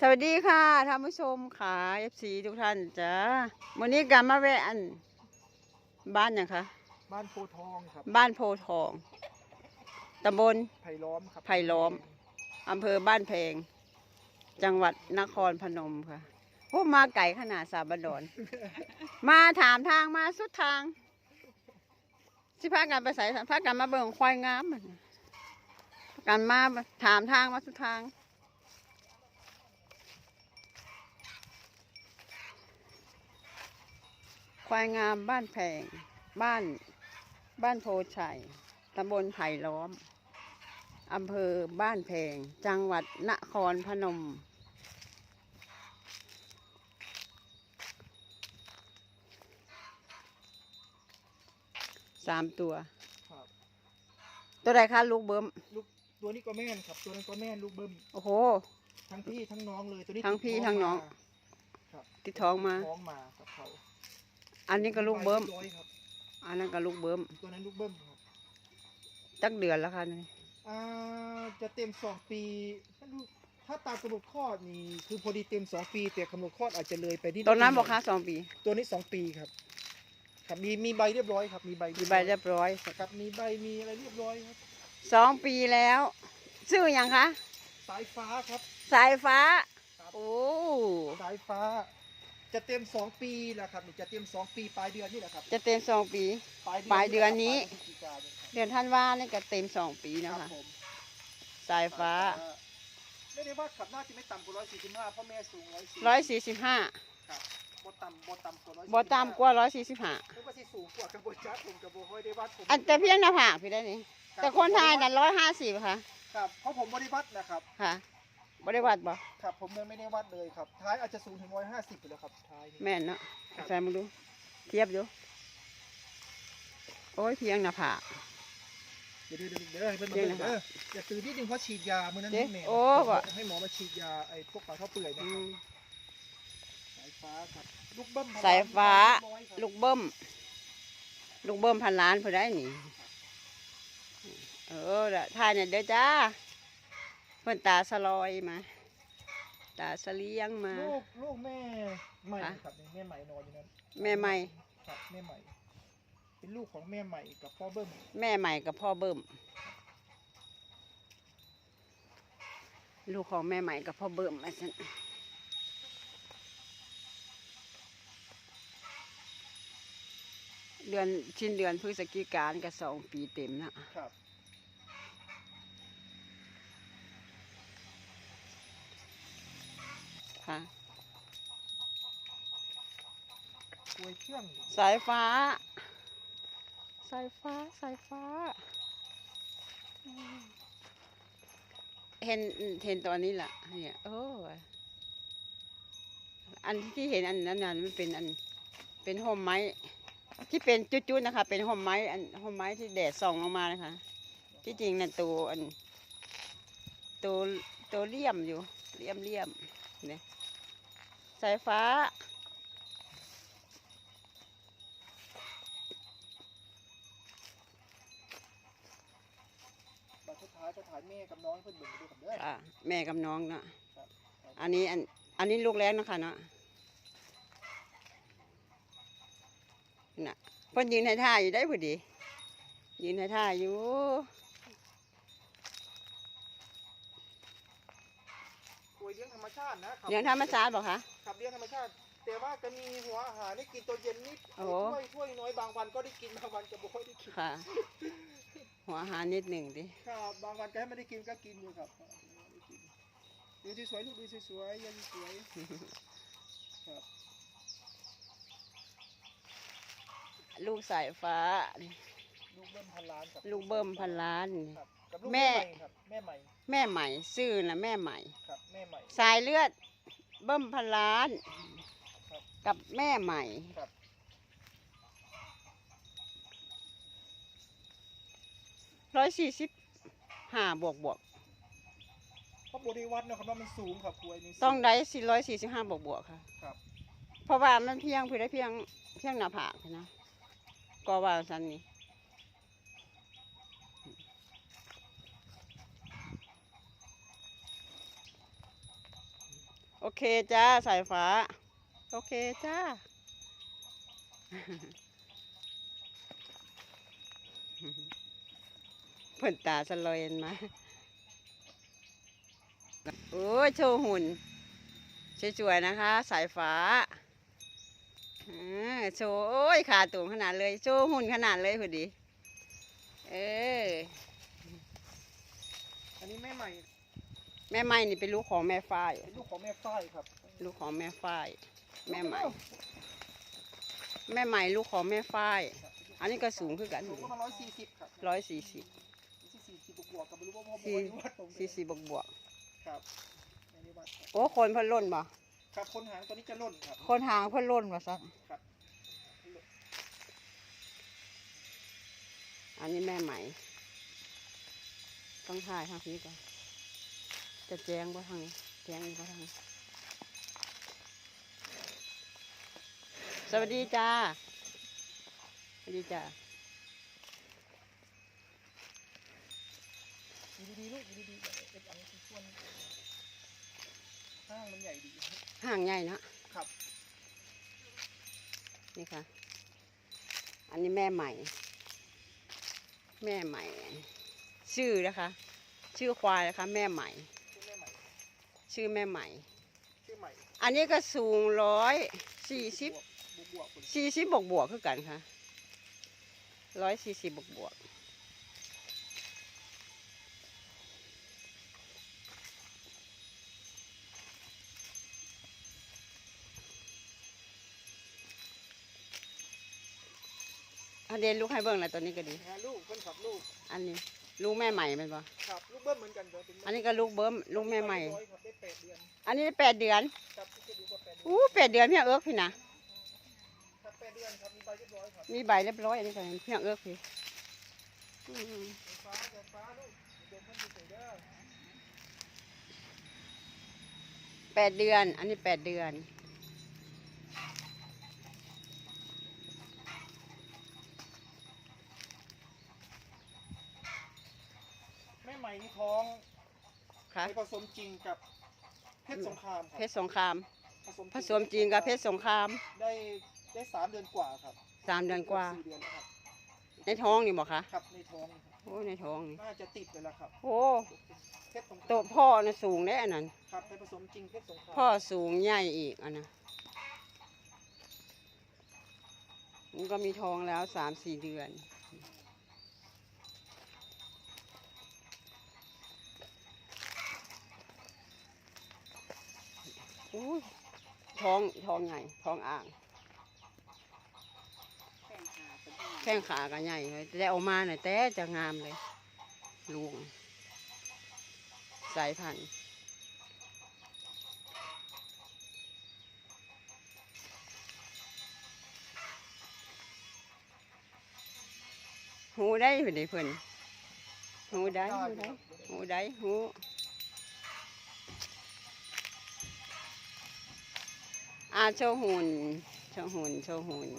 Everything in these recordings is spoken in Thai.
สวัสดีค่ะท่านผู้ชมค่ะเอฟซีทุกท่านจ้าวันนี้การมาแวะอันบ้านยังคะบ้านโพทองครับบ้านโพธิ์ทองตำบลไผ่ล้อมครับไผ่ล้อมอำเภอบ้านแพง จังหวัดนครพนมค่ะโอ้มาไก่ขนาดสาบดอนมาถามทางมาสุดทางสิพากันไปใส่พากันมาเบิ่งควายงามอะพากันมาถามทางมาสุดทาง ควายงามบ้านแพง บ้าน บ้านโพชัยตำบลไผ่ล้อม อำเภอบ้านแพง จังหวัดนครพนม สามตัว ครับตัวใดคะลูกเบิ้ม ลูกตัวนี้ก็แม่นครับ ตัวนั้นก็แม่นลูกเบิ้มโอ้โห ทั้งพี่ทั้งน้องเลยตัวนี้ทั้งพี่ทั้งน้องครับที่ท้องมา ท้องมากับเขา อันนี้ก็ลูกเบิ้มใบรียบร้อยครับอันนั้นก็ลูกเบิ้มตัวนั้นลูกเบิ้มครับจักเดือนแล้วค่ะนี่อ่าจะเต็มสองปีถ้าลูกถ้าตามกำหนดคลอดนี่คือพอดีเต็มสองปีแต่กำหนดคลอดอาจจะเลยไปนิดตอนนั้นดบอกค่ะสองปีตัวนี้สองปีครับ ครับมีมีใบเรียบร้อยครับ มีใบมีใบเรียบร้อยครับมีใบมีอะไรเรียบร้อยครับ สองปีแล้ว ชื่ออย่างคะสายฟ้าครับ สายฟ้าครับโอ้ สายฟ้า จะเต็มสองปีแล้วครับนี่จะเต็มสองปีปลายเดือนนี่แหละครับจะเต็มสองปี ปลายปลายเดือนนี้ ปลายพฤศจิกายนครับเดือนท่านว่านี่ก็เต็มสองปีคนะรับคะผมสายฟ้าไม่ได้ว่าขับน่าจะไม่ต่ำกว่าร้อยสี่สิบห้าเพราะแม่สูงร้อยสี่ร้อยสี่สิบห้าครับบ่ต่ำบ่ต่ำกว่าร้อยบ่ต่ำกว่าร้อยสี่สิบห้าไม่ว่าสิสูงกว่ากระบวนจัดผมกระบวนค่อยได้วัดผมอันแต่เพียงหน้าผากพี่ได้นี่รับแต่คนไทยน่ะร้อยห้าสิบค่ะ ครับเพราะผมบริวัดนะครับ ค่ะ บริวัติบ่ครับผมยังไม่ได้วัดเลยครับ ท้ายอาจจะสูงถึงร้อยห้าสิบอยู่แล้วครับท้ายนี่แม่นเนาะใส่มาดู เทียบดูโอ้ยเพียงหน้าผากเดี๋ยวเดี๋ยวเดี๋ยวเดี๋ยวให้เพิ่นมาเดี๋ยวเบิ่งนะเด้ออย่าตื่นนิดนึงเพราะฉีดยาเมื่อนั้นเจ๊ให้แม่โอ้บ่ให้หมอมาฉีดยาไอ้พวกปลาท่อเปื่อยนะอืครับมสายฟ้าครับลูกเบิ้มสายฟ้าเรียบร้อยครับลูกเบิ้มลูกเบิ้มพันล้านผู้ได้นี่ เออละท่ายเนี่ยเด้อจ้า เพิ่นตาสลอยมา ตาสเลียงมา ลูกลูกแม่ใหม่ค่ะ ครับนี่แม่ใหม่นอนอยู่นั้นแม่ใหม่ ครับแม่ใหม่ เป็นลูกของแม่ใหม่กับพ่อเบิ้มแม่ใหม่กับพ่อเบิ้มลูกของแม่ใหม่กับพ่อเบิ้มมาสันเดือนชิ้นเดือนพฤศจิกายนก็สองปีเต็มนะครับ ค่ะ กล้วยเชื่องสายฟ้า สายฟ้า สายฟ้าอืมเห็นเห็นตอนนี้แหละเนี่ยโอ้ยอันที่เห็นอันนั้นน่ะมันเป็นอันเป็นห่มไม้ ที่เป็นจุดๆนะคะ เป็นห่มไม้อันห่มไม้ที่แดดส่องลงมานะคะ ที่จริงน่ะตัวอันตัวตัวเลี่ยมอยู่เลี่ยมเลี่ยมเนี่ย สายฟ้า บัตรสุดท้ายจะถ่ายแม่กับน้องให้เพื่อนเบิ่งไปดูกับเด้ออะแม่กับน้องเนาะครับอันนี้อันอันนี้ลูกแรกนะคะเนาะน่ะเพิ่นยืนให้ท่าอยู่ได้พอดี ยืนให้ท่าอยู่ กล้วยเลี้ยงธรรม ชาตินะคบเลี้ยงธรรมชาติบอกคะครับเลี้ยงธรรมชาติ แต่ว่าจะมีหัวอาหารให้กินตัวเย็นนิดโอ้ถ้วยถ้วยน้อยบางวันก็ได้กินบางวันก็บ่ค่อยได้กินค่ะ หัวอาหารนิดหนึ่งดิ ครับบางวันก็ให้ไม่ได้กินก็กินอยู่ครับดูสวยๆลูกดูสวยๆยังสวยครับลูกสายฟ้านี่ลูกเบิ้มพันล้านครับ ลูกเบิ้มพันล้านนี่ครับ กับลูกแม่ แม่ใหม่ครับแม่ใหม่แม่ใหม่ซื่อนะแม่ใหม่ ครับแม่ใหม่ สายเลือดเบิ้มพันล้าน ครับกับแม่ใหม่ ครับ ร้อยสี่สิบห้าบวกบวก เพราะบริวัตนะครับว่ามันสูงครับกล้วยนี่สูต้องได้สี่ร้อยสี่สิบห้าบวกบวกค่ะ ครับเพราะว่ามันเพียงเพื่อได้เพียงเพียงหน้าผากนะก็ว่าสันนี่ เคจ้าสายฟ้า โอเคจ้า เพิ่นตาสลอยนมา โอ้ยโชว์หุ่นสวยๆนะคะ สายฟ้าโชว์โอ้ยขาตูงขนาดเลย โชว์หุ่นขนาดเลยพอดี เออ อันนี้แม่ใหม่ แม่ไม้นี่เป็นลูกของแม่ฝ้าย เป็นลูกของแม่ฝ้ายครับลูกของแม่ฝ้าย แม่ใหม่ แม่ใหม่ลูกของแม่ฝ้าย อันนี้ก็สูงขึ้นกันสูงประมาณร้อยสี่สิบครับร้อยสี่สิบสี่สิบบวกๆกับไม่รู้ว่าพ่อสี่บัวนี่วัดตรงไหนสี่สิบบวกบวกครับอันนี้วัดครับๆโอ้คนเพิ่นล่นบ่ครับคนหางตัวนี้จะล่นครับคนหางเพิ่นล่นบ่ซักครับอันนี้แม่ใหม่ ต้องถ่ายทางนี้ก่อน จะแจ้งบ่ทางนี้แจ้งอยู่บ่ทางนี้สวัสดีจ้า สวัสดีจ้าอยู่ดีๆลูกอยู่ดีๆเป็นอันนี้ส่วนห้างมันใหญ่ดีห่างใหญ่เนาะครับ นี่ค่ะ อันนี้แม่ใหม่ แม่ใหม่ ชื่อนะคะ ชื่อควายนะคะ แม่ใหม่ชื่อแม่ใหม่ ชื่อแม่ใหม่ ชื่อใหม่อันนี้ก็สูงร้อยสี่สิบบวกบวกๆคนสี่สิบบวกบวกๆคือกันค่ะร้อยสี่สิบบวกบวกอันเดนลูกให้เบิ่งนะตัวนี้ก็ดี นะฮะลูกเพิ่นขับลูกอันนี้ ลูกแม่ใหม่เป็นปะขับลูกเบิ้มเหมือนกันเดี๋ยวเป็นอันนี้ก็ลูกเบิ้มลูกแม่ใหม่ ร้อยครับได้แปดเดือนอันนี้แปดเดือน ครับที่จะดูว่าแปดเดือนอู้แปดเดือนเพียงเอิกพี่นะ ครับแปดเดือนครับมีใบเรียบร้อยครับมีใบเรียบร้อยอันนี้ก็เพียงเอิกพี่อืมไฟฟ้าไฟฟ้าลูกเดี๋ยวมันอยู่ใส่เด้อแปดเดือน อันนี้แปดเดือน แม่ใหม่นี่ท้องค่ะไปผสมจริงกับเพชรสงครามคเพรับชรสงครามผสมจจริงกับเพชรสงครามได้ได้สามเดือนกว่าครับสามเดือนกว่าสี่เดือนแล้วครับในท้องนี่บอกคะครับในท้องครับโอ้ในท้องนี่น่าจะติดเลยละครับ โอ้เพชรสงครามโตะพ่อน่ะสูงได้อันนั้นครับไปผสมจริงเพชรสงครามพ่อสูงใหญ่อีกอันนะมันก็มีท้องแล้วสามสี่เดือน อู้ท้องท้องใหญ่ท้องอ่างแข้งขาก็ใหญ่เลยแต่ออกมาเนี่ยแต่จะงามเลยลุงสายพันธุ์หูได้เพิ่นได้เพิ่อนหูได้หูได้หูได้หู อาโชว์หุ่นโชว์หุ่นโชว์หุ่น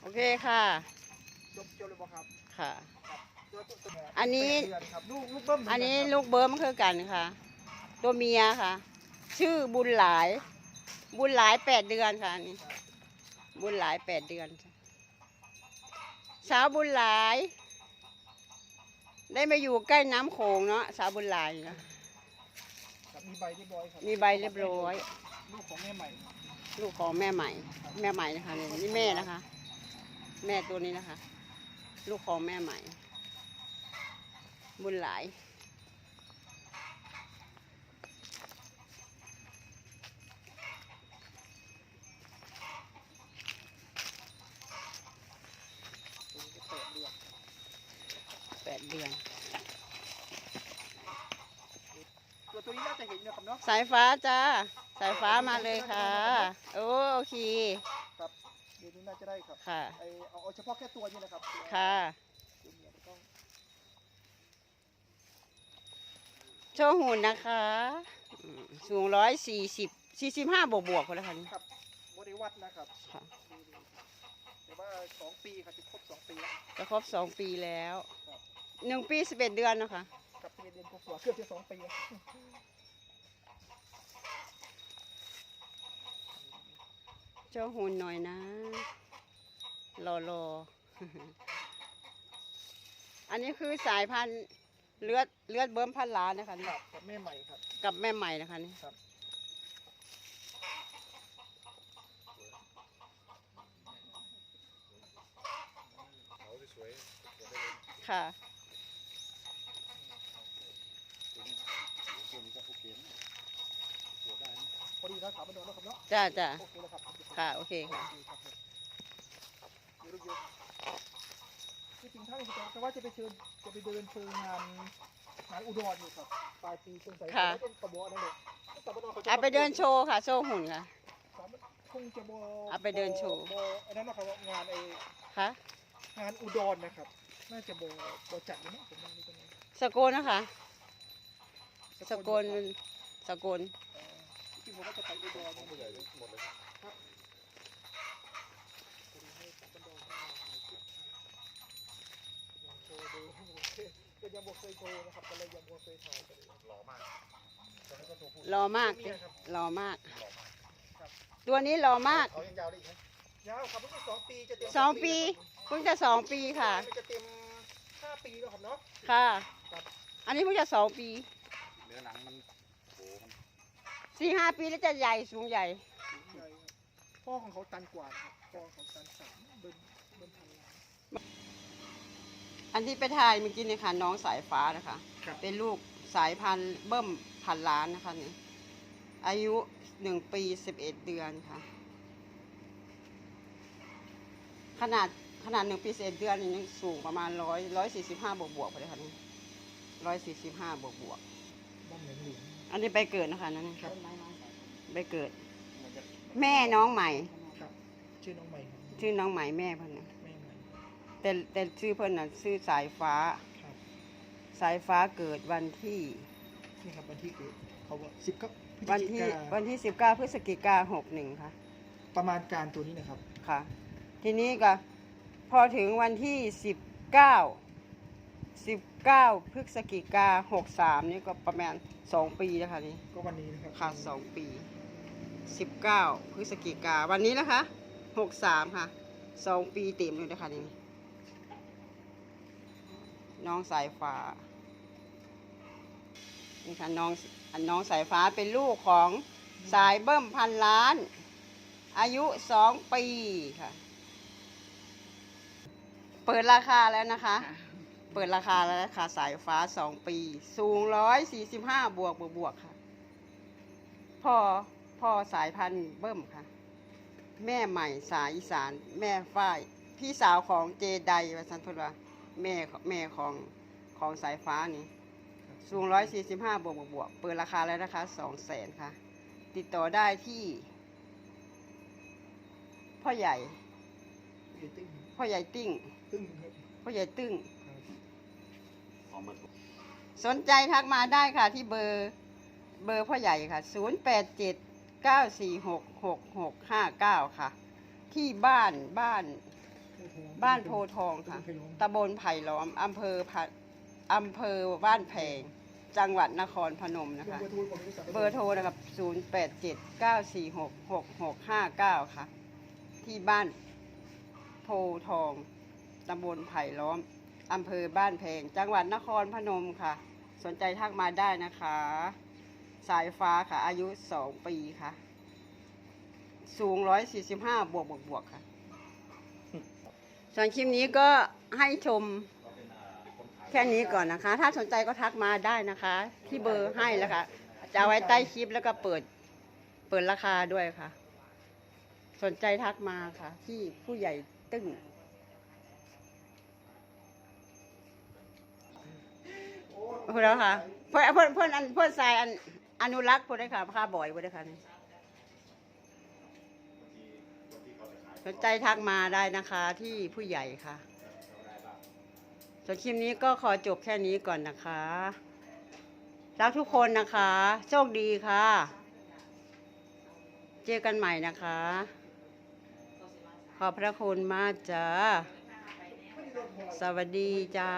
โอเคค่ะ จบจบเลยบ่ครับค่ะตัวตัวตัวอันนี้ แปดเดือนครับลูกลูกเบิ้มเหมือันนี้กัครับลูกเบิ้มคือกันค่ะ ตัวเมียค่ะ ชื่อบุญหลาย บุญหลายแปดเดือนค่ะอันนี่บุญหลายแปดเดือนค่ะ สาวบุญหลาย ได้มาอยู่ใกล้น้ำโขงเนาะสาวบุญหลายเนาะครับมีใบเรียบร้อยครับมีใบเรียบร้อย ลูกของแม่ใหม่ลูกของแม่ใหม่ แม่ใหม่นะคะนี่นี่แม่นะคะ แม่ตัวนี้นะคะ ลูกของแม่ใหม่ บุญหลาย ตัวนี้ก็แปด เดือนแปดเดือนตัวตัวนี้น่าจะเห็นนะครับเนาะ สายฟ้าจ้า สายฟ้ามาเลยค่ะ โอ้โอเค ครับเดี๋ยวนี้น่าจะได้ครับค่ะ ไอเอาเอาเฉพาะแค่ตัวนี้นะครับค่ะ ตัวเมียไม่ต้องโชว์หุ่นนะคะอืมสูงร้อยสี่สิบสี่สิบห้าบวกบวกคนละคัน ครับบริวัดนะครับค่ะ ดูดูสองปีครับจะครบสองปีแล้วจะครบสองปีแล้วครับ หนึ่งปีสิบเอ็ดเดือนนะคะกับปีเดือนกว่าๆเกือบจะสองปีแล้วเจ้าหุ่นหน่อยนะรอรออันนี้คือสายพันธุ์เลือดเลือดเบิ้มพันล้านนะคะนี่ครับกับแม่ใหม่ครับ กับแม่ใหม่นะคะนี่ครับเขาสวยๆตัวได้เลยค่ะ ตัวนี้ ตัวนี้ก็โอเคนะตัวได้นะพอดีนะสามบันโดนแล้วครับเนาะจ้าจ้าโอเคแล้วครับค่ะโอเคค่ะโอเคครับเดี๋ยวเดี๋ยวที่จริงท่านจะจะว่าจะไปเชิญจะไปเดินโชว์งานงานอุดรอยู่ครับปลายปีสงสัยค่ะจะเป็นกระบอกนั่นแหละสามบันโดขาจะเอาไปเดินโชว์ค่ะ โชว์หุ่นค่ะสามบันคงจะบเอาไปเดินโชว์บอันนั้นนะครับว่างานไอค่ะงานอุดรนะครับ น่าจะบอบจัดอยู่นะผมมองดูตรงนี้สกลนะคะ สกลสกลเอ่อจริงๆผมก็จะไปอุดรของผู้ใหญ่หมดเลยพอดีให้สามบันโดเข้ามาถ่ายคลิปยังโชว์ดูก็ยังบ่เคยโชว์นะครับก็เลยยังบ่เคยถ่ายกันเลยหล่อมากตอนนี้ก็ตัวผู้รอมากเนี่ยครับรอมากหล่อมาก ตัวนี้รอมากเขายังยาวได้อีกไหมยาวครับเพิ่งจะสองปีจะเต็มสองปีแล้วครับเพิ่งจะสองปีค่ะมันจะเต็มห้าปีแล้วครับเนาะค่ะครับอันนี้เพิ่งจะสองปี เนื้อหนังมันโอ้โหมัน สี่ห้าปีแล้วจะใหญ่สูงใหญ่ใหญ่ครับพ่อของเขาตันกว่าครับพ่อของเขาตันสามเบิ้ลเบิ้ลพันล้าน อันที่ไปถ่ายเมื่อกี้เนี่ยค่ะน้องสายฟ้านะคะ ครับ เป็นลูกสายพันธุ์เบิ้มพันล้านนะคะนี่อายุหนึ่งปีสิบเอ็ดเดือนค่ะ ขนาดขนาดหนึ่งปีสิบเอ็ดเดือนนี่ยังสูงประมาณร้อยร้อยสี่สิบห้าบวกบวกๆไปเลยค่ะนี่ร้อยสี่สิบห้าบวกบวก บ้านเหลืองเหลืองๆ อันนี้ไปเกิดนะคะนั่นครับไปเกิดมันจะแม่น้องใหม่ ครับ ชื่อน้องใหม่ครับชื่อน้องใหม่แม่เพิ่นนะแม่ใหม่แต่แต่ชื่อเพิ่นน่ะชื่อสายฟ้า ครับสายฟ้าเกิดวันที่ นี่ครับวันที่เกิดเขาว่าสิบก็วันที่วันที่สิบเก้าพฤศจิกาหกหนึ่งค่ะ ประมาณการตัวนี้นะครับ ค่ะ ทีนี้ก็ พอถึงวันที่สิบเก้าสิบเก้าพฤศจิกาหกสามนี่ก็ประมาณ สองปีแล้วค่ะนี่ก็วันนี้นะครับค่ะสองปีสิบเก้าพฤศจิกาวันนี้นะคะหกสามค่ะสองปีเต็มเลยนะคะนี่น้องสายฟ้านี่ค่ะน้องอันน้องสายฟ้าเป็นลูกของสายเบิ้มพันล้าน อายุสองปีค่ะ เปิดราคาแล้วนะคะ เปิดราคาแล้วนะคะสายฟ้าสองปี สูงร้อยสี่สิบห้าบวกบวกบวกค่ะ พ่อพ่อสายพันธุ์เบิ้มค่ะ แม่ใหม่สายอีสาน แม่ฝ้าย พี่สาวของเจไดวัสันพุทธว่าแม่ของแม่ของของสายฟ้านี่ สูงร้อยสี่สิบห้าบวกบวกบวกเปิดราคาแล้วนะคะสองแสนค่ะ ติดต่อได้ที่ พ่อใหญ่อยู่ตึ้งพ่อใหญ่ติ้งตึ้งครับพ่อใหญ่ตึ้ง ครับเอามาถูกสนใจทักมาได้ค่ะที่เบอร์เบอร์พ่อใหญ่ค่ะ 0 8 7 9 4 6 6 6 5 9 ค่ะ ที่บ้านบ้านบ้านโพทองค่ะตำบลไผ่ล้อมอำเภอพะอำเภอบ้านแพง จังหวัดนครพนมนะคะ เบอร์โทรนะครับ 0 8 7 9 4 6 6 6 5 9 ค่ะ ที่บ้านโพทองตำบลไผ่ล้อม อำเภอบ้านแพง จังหวัดนครพนมค่ะ สนใจทักมาได้นะคะ สายฟ้าค่ะ อายุสองปีค่ะ สูงร้อยสี่สิบห้าบวกบวกบวกค่ะ ส่วนคลิปนี้ก็ให้ชมแค่นี้ก่อนนะคะ ถ้าสนใจก็ทักมาได้นะคะ ที่เบอร์ให้แล้วค่ะ จะเอาไว้ใต้คลิปแล้วก็เปิด เปิดราคาด้วยค่ะ สนใจทักมาค่ะ ที่ผู้ใหญ่ตึ้ง พูดแล้วค่ะ เพื่อนเพื่อนเพื่อนอันเพื่อนสายอันอนุรักษ์พูดได้ค่ะค่าบ่อยพูดได้ค่ะนี่สนใจทักมาได้นะคะที่ผู้ใหญ่ค่ะส่วนคลิปนี้ก็ขอจบแค่นี้ก่อนนะคะรักทุกคนนะคะ โชคดีค่ะ เจอกันใหม่นะคะขขอบพระคุณมากจ้า สวัสดีจ้า